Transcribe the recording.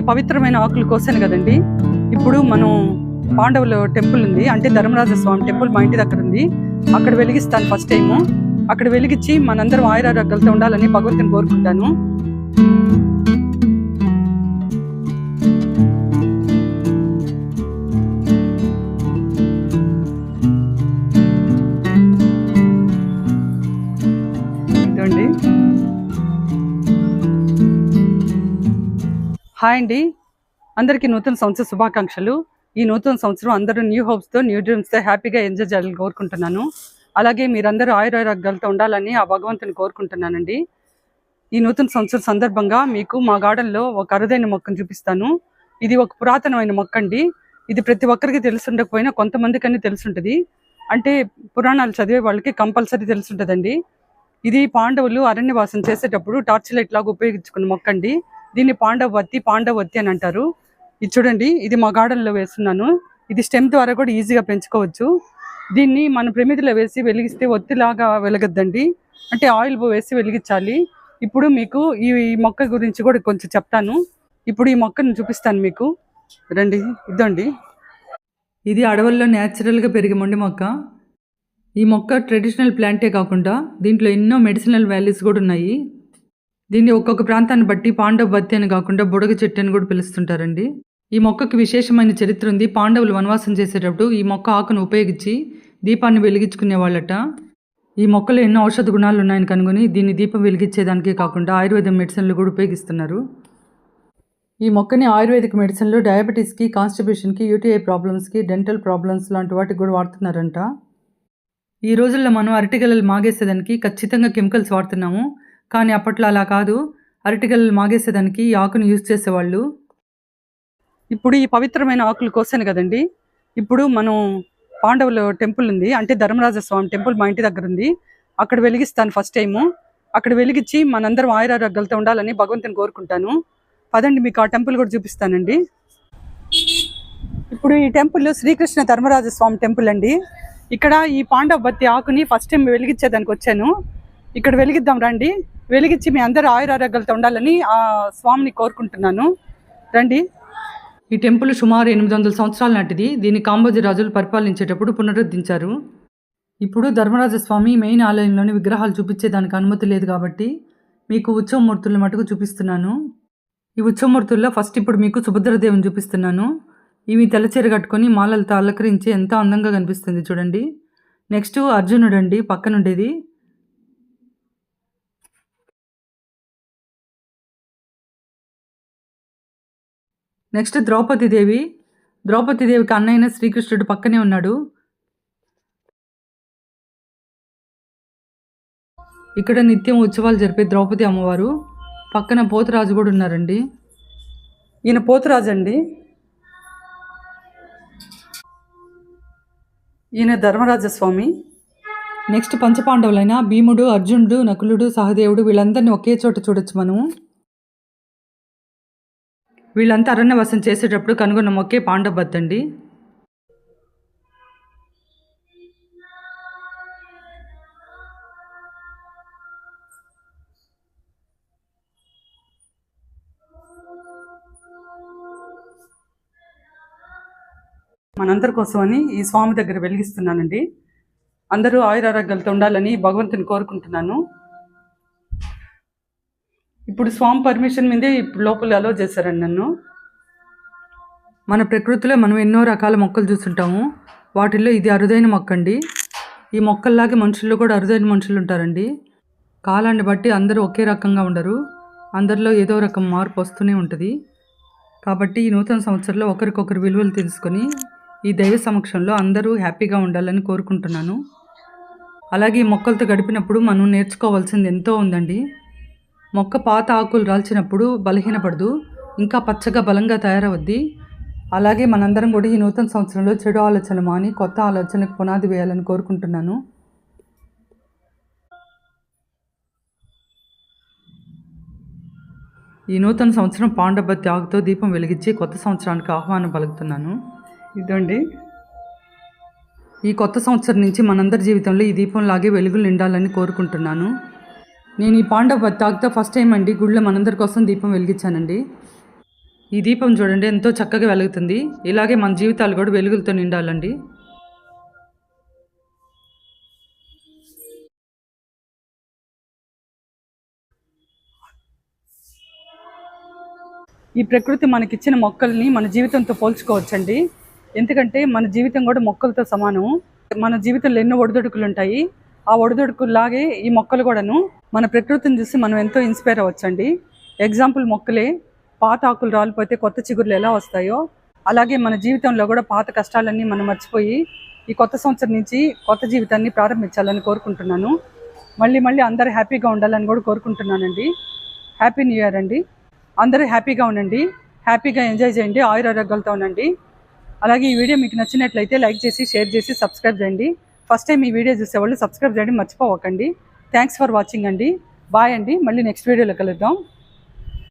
ఈ పవిత్రమైన ఆకులు కోసాను కదండి. ఇప్పుడు మనం పాండవుల టెంపుల్ ఉంది. అంటే ధర్మరాజ స్వామి టెంపుల్ మా ఇంటి దగ్గర ఉంది. అక్కడ వెలిగిస్తాను ఫస్ట్ టైము. అక్కడ వెలిగించి మనందరం ఆయురారోగ్యాలతో ఉండాలని భగవంతుని కోరుకుంటాను. హాయ్ అండి. అందరికీ నూతన సంవత్సర శుభాకాంక్షలు. ఈ నూతన సంవత్సరం అందరూ న్యూ హోప్స్తో న్యూ డ్రీమ్స్తో హ్యాపీగా ఎంజాయ్ చేయాలని కోరుకుంటున్నాను. అలాగే మీరందరూ ఆయురారోగ్యాలతో ఉండాలని ఆ భగవంతుని కోరుకుంటున్నానండి. ఈ నూతన సంవత్సరం సందర్భంగా మీకు మా గార్డెన్లో ఒక అరుదైన మొక్కను చూపిస్తాను. ఇది ఒక పురాతనమైన మొక్క అండి ఇది ప్రతి ఒక్కరికి తెలుసుండకపోయినా కొంతమందికని తెలుసుంటుంది. అంటే పురాణాలు చదివే వాళ్ళకి కంపల్సరీ తెలుసుంటుందండి. ఇది పాండవులు అరణ్యవాసం చేసేటప్పుడు టార్చ్ లైట్ లాగా ఉపయోగించుకున్న మొక్క అండి దీన్ని పాండవత్తి పాండవత్తి అని అంటారు. ఇది చూడండి ఇది మా గార్డెన్లో వేస్తున్నాను. ఇది స్టెమ్ ద్వారా కూడా ఈజీగా పెంచుకోవచ్చు. దీన్ని మన ప్రమిదిలో వేసి వెలిగిస్తే ఒత్తిలాగా వెలగద్దండి. అంటే ఆయిల్ వేసి వెలిగించాలి. ఇప్పుడు మీకు ఈ మొక్క గురించి కూడా కొంచెం చెప్తాను. ఇప్పుడు ఈ మొక్కను చూపిస్తాను మీకు. రండి ఇదండి ఇది అడవుల్లో న్యాచురల్గా పెరిగే మొండి మొక్క. ఈ మొక్క ట్రెడిషనల్ ప్లాంటే కాకుండా దీంట్లో ఎన్నో మెడిసినల్ వాల్యూస్ కూడా ఉన్నాయి. దీన్ని ఒక్కొక్క ప్రాంతాన్ని బట్టి పాండవ బత్తి అని కాకుండా బుడగ చెట్టు అని కూడా పిలుస్తుంటారండి. ఈ మొక్కకి విశేషమైన చరిత్ర ఉంది. పాండవులు వనవాసం చేసేటప్పుడు ఈ మొక్క ఆకును ఉపయోగించి దీపాన్ని వెలిగించుకునే వాళ్ళట. ఈ మొక్కలో ఎన్నో ఔషధ గుణాలు ఉన్నాయని కనుగొని దీన్ని దీపం వెలిగించేదానికే కాకుండా ఆయుర్వేదం మెడిసిన్లు కూడా ఉపయోగిస్తున్నారు. ఈ మొక్కని ఆయుర్వేదిక్ మెడిసిన్లు డయాబెటీస్కి కాన్స్టిబ్యూషన్కి యూటీఐ ప్రాబ్లమ్స్కి డెంటల్ ప్రాబ్లమ్స్ లాంటి వాటికి కూడా వాడుతున్నారంట. ఈ రోజుల్లో మనం అరటిగలలు మాగేసేదానికి ఖచ్చితంగా కెమికల్స్ వాడుతున్నాము. కానీ అప్పట్లో అలా కాదు. అరటికలు మాగేసేదానికి ఈ ఆకును యూజ్ చేసేవాళ్ళు. ఇప్పుడు ఈ పవిత్రమైన ఆకులు కోసాను కదండి. ఇప్పుడు మనం పాండవుల టెంపుల్ ఉంది. అంటే ధర్మరాజ స్వామి టెంపుల్ మా ఇంటి దగ్గర ఉంది. అక్కడ వెలిగిస్తాను ఫస్ట్ టైము. అక్కడ వెలిగించి మనందరం ఆయురారోగ్యాలతో ఉండాలని భగవంతుని కోరుకుంటాను. పదండి మీకు ఆ టెంపుల్ కూడా చూపిస్తానండి. ఇప్పుడు ఈ టెంపుల్ శ్రీకృష్ణ ధర్మరాజ స్వామి టెంపుల్ అండి. ఇక్కడ ఈ పాండవ బత్తి ఆకుని ఫస్ట్ టైం వెలిగించేదానికి వచ్చాను. ఇక్కడ వెలిగిద్దాం రండి. వెలిగించి మీ అందరూ ఆయురారోగ్యాలతో ఉండాలని ఆ స్వామిని కోరుకుంటున్నాను. రండి. ఈ టెంపుల్ సుమారు ఎనిమిది వందల సంవత్సరాల నాటిది. దీన్ని కాంబోజీ రాజులు పరిపాలించేటప్పుడు పునరుద్ధరించారు. ఇప్పుడు ధర్మరాజ స్వామి మెయిన్ ఆలయంలోని విగ్రహాలు చూపించేదానికి అనుమతి లేదు కాబట్టి మీకు ఉత్సవమూర్తుల మటుకు చూపిస్తున్నాను. ఈ ఉత్సవమూర్తుల్లో ఫస్ట్ ఇప్పుడు మీకు సుభద్రదేవిని చూపిస్తున్నాను. ఇవి తెల్లచీర కట్టుకొని మాలలతో అలంకరించి ఎంతో అందంగా కనిపిస్తుంది. చూడండి. నెక్స్ట్ అర్జునుడు అండి పక్కనుండేది. నెక్స్ట్ ద్రౌపదీదేవి దేవి. ద్రౌపది దేవికి అన్నయ్య శ్రీకృష్ణుడు పక్కనే ఉన్నాడు. ఇక్కడ నిత్యం ఉత్సవాలు జరిపే ద్రౌపది అమ్మవారు. పక్కన పోతురాజు కూడా ఉన్నారండి. ఈయన పోతురాజు అండి ఈయన ధర్మరాజ స్వామి నెక్స్ట్ పంచపాండవులైన భీముడు అర్జునుడు నకులుడు సహదేవుడు వీళ్ళందరినీ ఒకే చోట చూడొచ్చు మనము. వీళ్ళంతా అరణ్యవాసం చేసేటప్పుడు కనుగొన్న మొక్కే పాండవత్ అండి. మనందరి కోసమని ఈ స్వామి దగ్గర వెలిగిస్తున్నానండి. అందరూ ఆయురారోగ్యాలతో ఉండాలని భగవంతుని కోరుకుంటున్నాను. ఇప్పుడు స్వామి పర్మిషన్ మీదే ఇప్పుడు లోపల అలో చేశారండి నన్ను. మన ప్రకృతిలో మనం ఎన్నో రకాల మొక్కలు చూస్తుంటాము. వాటిల్లో ఇది అరుదైన మొక్క అండి ఈ మొక్కల్లాగే మనుషుల్లో కూడా అరుదైన మనుషులు ఉంటారండి. కాలాన్ని బట్టి అందరూ ఒకే రకంగా ఉండరు. అందరిలో ఏదో రకం మార్పు వస్తూనే ఉంటుంది. కాబట్టి ఈ నూతన సంవత్సరంలో ఒకరికొకరు విలువలు తెలుసుకొని ఈ దైవ సమక్షంలో అందరూ హ్యాపీగా ఉండాలని కోరుకుంటున్నాను. అలాగే ఈ మొక్కలతో గడిపినప్పుడు మనం నేర్చుకోవాల్సింది ఎంతో ఉందండి. మొక్క పాత ఆకులు రాల్చినప్పుడు బలహీనపడదు ఇంకా పచ్చగా బలంగా తయారవద్ది. అలాగే మనందరం కూడా ఈ నూతన సంవత్సరంలో చెడు ఆలోచనలు మాని కొత్త ఆలోచనకు పునాది వేయాలని కోరుకుంటున్నాను. ఈ నూతన సంవత్సరం పాండవ త్యాగతో దీపం వెలిగించి కొత్త సంవత్సరానికి ఆహ్వానం పలుకుతున్నాను. ఇదండి. ఈ కొత్త సంవత్సరం నుంచి మనందరి జీవితంలో ఈ దీపం లాగే వెలుగులు నిండాలని కోరుకుంటున్నాను. నేను ఈ పాండవ తాగుతా ఫస్ట్ టైం అండి. గుళ్ళో మనందరి కోసం దీపం వెలిగించానండి. ఈ దీపం చూడండి ఎంతో చక్కగా వెలుగుతుంది. ఇలాగే మన జీవితాలు కూడా వెలుగులతో నిండాలండి. ఈ ప్రకృతి మనకిచ్చిన మొక్కల్ని మన జీవితంతో పోల్చుకోవచ్చండి. ఎందుకంటే మన జీవితం కూడా మొక్కలతో సమానం. మన జీవితంలో ఎన్నో ఒడిదొడుకులు ఉంటాయి ఆ ఒడిదొడుకుల్లాగే ఈ మొక్కలు కూడాను మన ప్రకృతిని చూసి మనం ఎంతో ఇన్స్పైర్ అవ్వచ్చండి. ఎగ్జాంపుల్ మొక్కలే పాత ఆకులు రాలిపోతే కొత్త చిగురులు ఎలా వస్తాయో అలాగే మన జీవితంలో కూడా పాత కష్టాలన్నీ మనం మర్చిపోయి ఈ కొత్త సంవత్సరం నుంచి కొత్త జీవితాన్ని ప్రారంభించాలని కోరుకుంటున్నాను. మళ్ళీ మళ్ళీ అందరూ హ్యాపీగా ఉండాలని కూడా కోరుకుంటున్నానండి. హ్యాపీ న్యూ ఇయర్ అండి. అందరూ హ్యాపీగా ఉండండి. హ్యాపీగా ఎంజాయ్ చేయండి. ఆయురారోగ్యాలతో ఉండండి. అలాగే ఈ వీడియో మీకు నచ్చినట్లయితే లైక్ చేసి షేర్ చేసి సబ్స్క్రైబ్ చేయండి. ఫస్ట్ టైం ఈ వీడియో చూసేవాళ్ళు సబ్స్క్రైబ్ చేయడం మర్చిపోవకండి. థ్యాంక్స్ ఫర్ వాచింగ్ అండి. బాయ్ అండి. మళ్ళీ నెక్స్ట్ వీడియోలో కలుద్దాం.